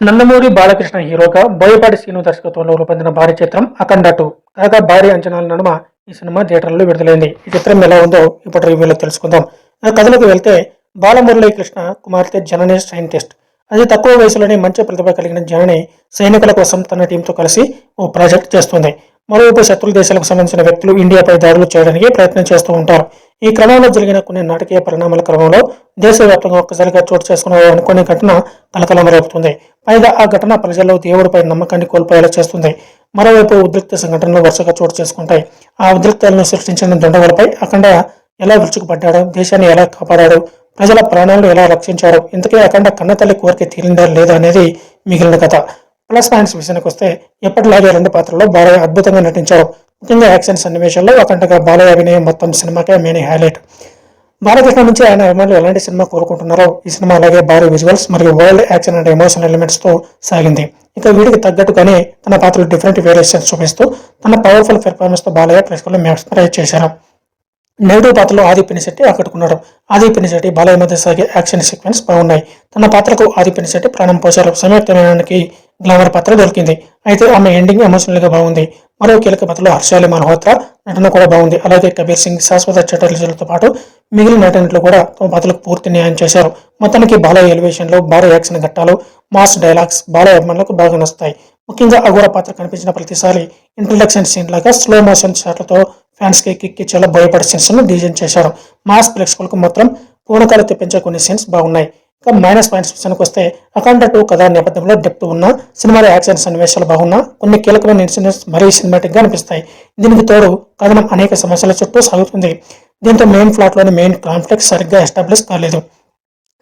నందమూరి బాలకృష్ణ హీరోగా బోయపాటి శ్రీను దర్శకత్వంలో రూపొందిన భారీ చిత్రం అఖండ టూ. కాగా భారీ అంచనాల నడుమ ఈ సినిమా థియేటర్లో విడుదలైంది. ఈ చిత్రం ఎలా ఉందో ఇప్పుడు రివ్యూలో తెలుసుకుందాం. ఆ కథలోకి వెళ్తే బాలమురళీ కృష్ణ కుమార్తె జనని సైంటిస్ట్. అది తక్కువ వయసులోనే మంచి ప్రతిభ కలిగిన జనని సైనికుల కోసం తన టీంతో కలిసి ఓ ప్రాజెక్ట్ చేస్తుంది. మరోవైపు శత్రు దేశాలకు సంబంధించిన వ్యక్తులు ఇండియాపై దాడులు చేయడానికి ప్రయత్నం చేస్తూ ఉంటారు. ఈ క్రమంలో జరిగిన కొన్ని నాటకీయ పరిణామాల క్రమంలో దేశవ్యాప్తంగా ఒక్కసారిగా చోటు చేసుకున్న అనుకునే ఘటన కలకలం రేపుతుంది పైగా ఆ ఘటన ప్రజల్లో దేవుడిపై నమ్మకాన్ని కోల్పోయేలా చేస్తుంది. మరోవైపు ఉద్రిక్త సంఘటనలు వరుసగా చోటు చేసుకుంటాయి. ఆ ఉద్రిక్తలను సృష్టించిన దండగలపై అఖండ ఎలా విరుచుకుపడ్డాడు దేశాన్ని ఎలా కాపాడాడు ప్రజల ప్రాణాలను ఎలా రక్షించారు ఇంతకీ అఖండ కన్నతల్లి కోరిక తీరిందా లేదా అనేది మిగిలిన కథ. ప్లస్ పాయింట్స్ విషయానికి వస్తే ఎప్పటిలాగే రెండు పాత్రల్లో బాలయ్య అద్భుతంగా నటించారు. ముఖ్యంగా యాక్షన్ సన్నివేశాల్లో అఖండగా బాలయ్య అభినయం మొత్తం సినిమాకే మెయిన్ హైలైట్ బాలకృష్ణ నుంచి ఆయన అభిమానులు ఎలాంటి సినిమా కోరుకుంటున్నారో ఈ సినిమా అలాగే భారీ విజువల్స్ మరియు వరల్డ్ యాక్షన్ అండ్ ఎమోషనల్ ఎలిమెంట్స్తో సాగింది. ఇక వీడికి తగ్గట్టుగానే తన పాత్రలు డిఫరెంట్ వేరియేషన్స్ చూపిస్తూ తన పవర్ఫుల్ పెర్ఫార్మెన్స్తో బాలయ్య ప్రేక్షకులు మెస్మరైజ్ చేశారు. నెగిటివ్ పాత్రలో ఆది పినిశెట్టి ఆకట్టుకున్నాడు. ఆది పినిశెట్టి బాలయ్య మధ్య సాగే యాక్షన్ సీక్వెన్స్ బాగున్నాయి. తన పాత్రకు ఆది పినిశెట్టి ప్రాణం పోశారు. సంయుక్తమైనకి గ్లామర్ పాత్ర దొరికింది. అయితే ఆమె ఎండింగ్ ఎమోషనల్గా బాగుంది. మరో కీలక పాత్రలో హర్షాలి మల్హోత్రా నటన కూడా బాగుంది. అలాగే కబీర్ సింగ్ శాశ్వత చటర్జీలతో పాటు మిగిలిన నటనట్లు కూడా తమ పాత్రలకు పూర్తి న్యాయం చేశారు. మొత్తానికి బాలయ్య ఎలివేషన్లో భారీ యాక్షన్ ఘట్టాలు మాస్ డైలాగ్స్ బాలయ్య అభిమానులకు బాగా నచ్చుతాయి. ముఖ్యంగా అఘోర పాత్ర కనిపించిన ప్రతిసారి ఇంట్రడక్షన్ సీన్ లాగా స్లో మోషన్ షాట్లతో ఫ్యాన్స్కి కిక్ కిక్కి చాలా భయపడే సీన్స్ను డిజైన్ చేశారు. మాస్ ప్రేక్షకులకు మాత్రం పూనకాలు తెప్పించే కొన్ని సీన్స్ బాగున్నాయి. ఇంకా మైనస్ పాయింట్స్ విషయానికి వస్తే అఖండ టూ కథా నేపథ్యంలో డెప్త్ ఉన్న సినిమాలో యాక్షన్ సన్నివేశాలు బాగున్నా కొన్ని కీలకమైన ఇన్సిడెంట్స్ మరీ సినిమాటిక్గా అనిపిస్తాయి. దీనికి తోడు కథనం అనేక సమస్యల చుట్టూ సాగుతుంది. దీంతో మెయిన్ ఫ్లాట్లోని మెయిన్ కాన్ఫ్లిక్ట్ సరిగ్గా ఎస్టాబ్లిష్ కాలేదు.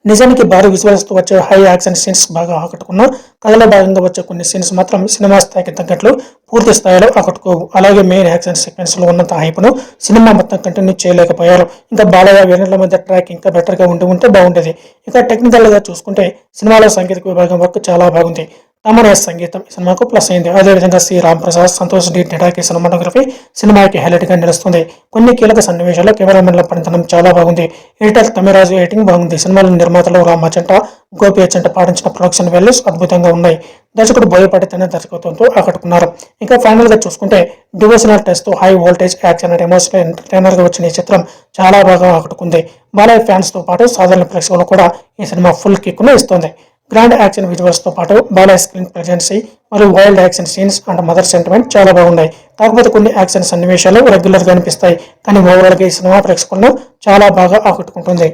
నిజానికి భారీ విజువల్స్తో వచ్చే హై యాక్షన్ సీన్స్ బాగా ఆకట్టుకున్నా. కథలో భాగంగా వచ్చే కొన్ని సీన్స్ మాత్రం సినిమా స్థాయికి తగ్గట్లు పూర్తి స్థాయిలో ఆకట్టుకోవు. అలాగే మెయిన్ యాక్షన్ సీక్వెన్స్లో ఉన్నంత హైప్ను సినిమా మొత్తం కంటిన్యూ చేయలేకపోయారు. ఇంకా బాలయ్య వీరుల మధ్య ట్రాక్ ఇంకా బెటర్గా ఉండి ఉంటే బాగుండేది. ఇక టెక్నికల్గా చూసుకుంటే సినిమాలో సాంకేతిక విభాగం వర్క్ చాలా బాగుంది. తమనే సంగీతం. ఈ సినిమాకు ప్లస్ అయింది. అదేవిధంగా శ్రీ రామ్ ప్రసాద్ సంతోష్ డి నెటాకి సినిమాటోగ్రఫీ సినిమాకి హైలైట్గా నిలుస్తుంది. కొన్ని కీలక సన్నివేశాల్లో కెమెరామెన్ల పనితనం చాలా బాగుంది. ఎడిటర్ తమిరాజు ఎయిటింగ్ బాగుంది. సినిమాలో నిర్మాతలు రామచంట గోపి అచంట పాటించిన ప్రొడక్షన్ వాల్యూస్ అద్భుతంగా ఉన్నాయి. దర్శకుడు బోయపాటి తన దర్శకత్వంతో ఆకట్టుకున్నారు. ఇంకా ఫైనల్గా చూసుకుంటే devotional test high voltage action and emotional ఎంటర్టైనర్గా వచ్చిన ఈ చిత్రం చాలా బాగా ఆకట్టుకుంది. బాలయ్య ఫ్యాన్స్తో పాటు సాధారణ ప్రేక్షకులు కూడా ఈ సినిమా ఫుల్ కిక్ను ఇస్తుంది. గ్రాండ్ యాక్షన్ విజువల్స్తో పాటు బాలయ్య స్క్రీన్ ప్రెజెన్సీ మరియు wild action scenes and mother sentiment చాలా బాగున్నాయి. కాకపోతే కొన్ని యాక్షన్ సన్నివేశాలు రెగ్యులర్గా అనిపిస్తాయి కానీ ఓవరాల్గా ఈ సినిమా ప్రేక్షకులను చాలా బాగా ఆకట్టుకుంటుంది.